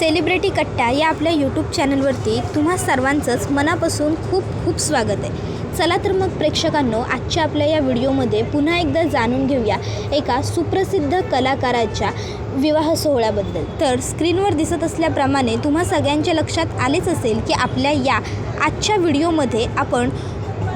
Celebrity कट्टा या आपल्या यूट्यूब चॅनलवरती तुम्हा सर्वांचंच मनापासून खूप खूप स्वागत आहे. चला तर मग प्रेक्षकांनो आजच्या आपल्या या व्हिडिओमध्ये पुन्हा एकदा जाणून घेऊया एका सुप्रसिद्ध कलाकाराच्या विवाह सोहळ्याबद्दल. तर स्क्रीनवर दिसत असल्याप्रमाणे तुम्हा सगळ्यांच्या लक्षात आलेच असेल की आपल्या या आजच्या व्हिडिओमध्ये आपण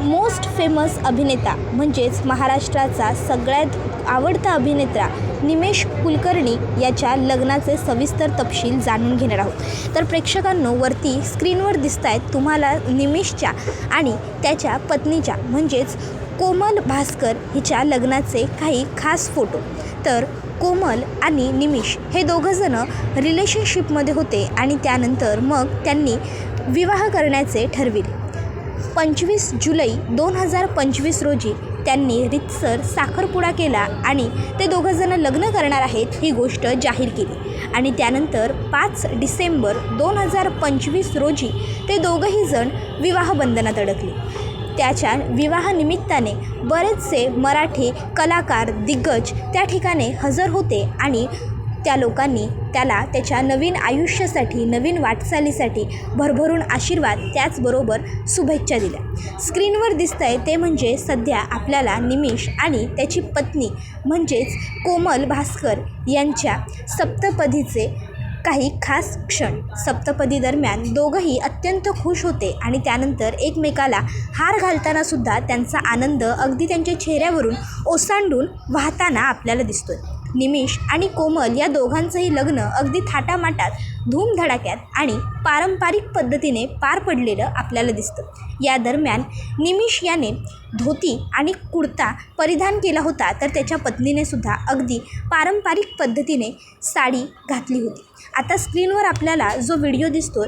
मोस्ट फेमस अभिनेता म्हणजेच महाराष्ट्राचा सगळ्यात आवडता अभिनेता निमेश कुलकर्णी याच्या लग्नाचे सविस्तर तपशील जाणून घेणार आहोत. तर प्रेक्षकांनो वरती स्क्रीनवर दिसत आहेत तुम्हाला निमेशच्या आणि त्याच्या पत्नीच्या म्हणजेच कोमल भास्कर हिच्या लग्नाचे काही खास फोटो. तर कोमल आणि निमिष हे दोघंजणं रिलेशनशिपमध्ये होते आणि त्यानंतर मग त्यांनी विवाह करण्याचे ठरविले. पंचवीस जुलै दोन हजार पंचवीस रोजी त्यांनी रितसर साखरपुडा केला आणि ते दोघंजणं लग्न करणार आहेत ही गोष्ट जाहीर केली. आणि त्यानंतर पाच डिसेंबर दोन हजार पंचवीस रोजी ते दोघंही जण विवाहबंधनात अडकले. त्याच्या विवाहानिमित्ताने बरेचसे मराठी कलाकार दिग्गज त्या ठिकाणी हजर होते आणि त्या लोकांनी त्याला त्याच्या नवीन आयुष्यासाठी नवीन वाटचालीसाठी भरभरून आशीर्वाद त्याचबरोबर शुभेच्छा दिल्या. स्क्रीनवर दिसतंय ते म्हणजे सध्या आपल्याला निमिष आणि त्याची पत्नी म्हणजेच कोमल भास्कर यांच्या सप्तपदीचे काही खास क्षण. सप्तपदी दरम्यान दोघंही अत्यंत खुश होते आणि त्यानंतर एकमेकाला हार घालताना सुद्धा त्यांचा आनंद अगदी त्यांच्या चेहऱ्यावरून ओसांडून वाहताना आपल्याला दिसतोय. निमिष आणि कोमल या दोघांचंही लग्न अगदी थाटामाटात धूमधडाक्यात आणि पारंपरिक पद्धतीने पार पडलेलं आपल्याला दिसतं. या दरम्यान निमिष याने धोती आणि कुर्ता परिधान केला होता तर त्याच्या पत्नीने सुद्धा अगदी पारंपरिक पद्धतीने साडी घातली होती. आता स्क्रीनवर आपल्याला जो व्हिडिओ दिसतो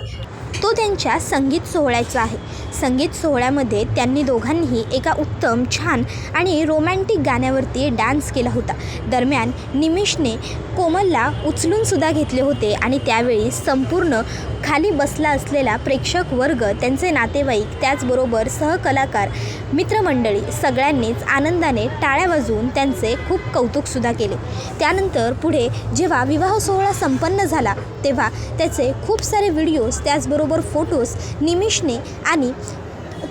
तो त्यांच्या संगीत सोहळ्याचा आहे. संगीत सोहळ्यामध्ये त्यांनी दोघांनीही एका उत्तम छान आणि रोमॅन्टिक गाण्यावरती डान्स केला होता. दरम्यान निमिषने कोमलला उचलून सुद्धा घेतले होते आणि त्यावेळी संपूर्ण खाली बसला असलेला प्रेक्षक वर्ग त्यांचे नातेवाईक त्याचबरोबर सहकलाकार मित्रमंडळ मंडळी सगळ्यांनीच आनंदाने टाळ्या वाजवून त्यांचे खूप कौतुकसुद्धा केले. त्यानंतर पुढे जेव्हा विवाह सोहळा संपन्न झाला तेव्हा त्याचे खूप सारे व्हिडिओज त्याचबरोबर फोटोज निमिषने आणि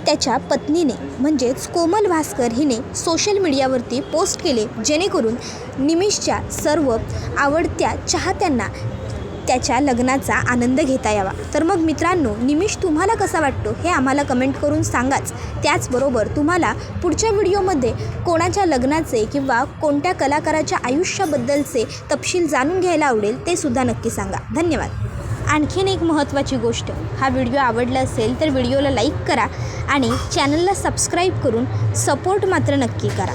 त्याच्या पत्नीने म्हणजेच कोमल भास्कर हिने सोशल मीडियावरती पोस्ट केले जेणेकरून निमिषच्या सर्व आवडत्या चाहत्यांना त्याच्या लग्नाचा आनंद घेता यावा. तर मग मित्रांनो निमिष तुम्हाला कसा वाटतो हे आम्हाला कमेंट करून सांगाच. त्याचबरोबर तुम्हाला पुढच्या व्हिडिओमध्ये कोणाच्या लग्नाचे किंवा कोणत्या कलाकाराच्या आयुष्याबद्दलचे तपशील जाणून घ्यायला आवडेल ते सुद्धा नक्की सांगा. धन्यवाद. आणखीन एक महत्त्वाची गोष्ट हा व्हिडिओ आवडला असेल तर व्हिडिओला लाईक करा आणि चॅनलला सबस्क्राईब करून सपोर्ट मात्र नक्की करा.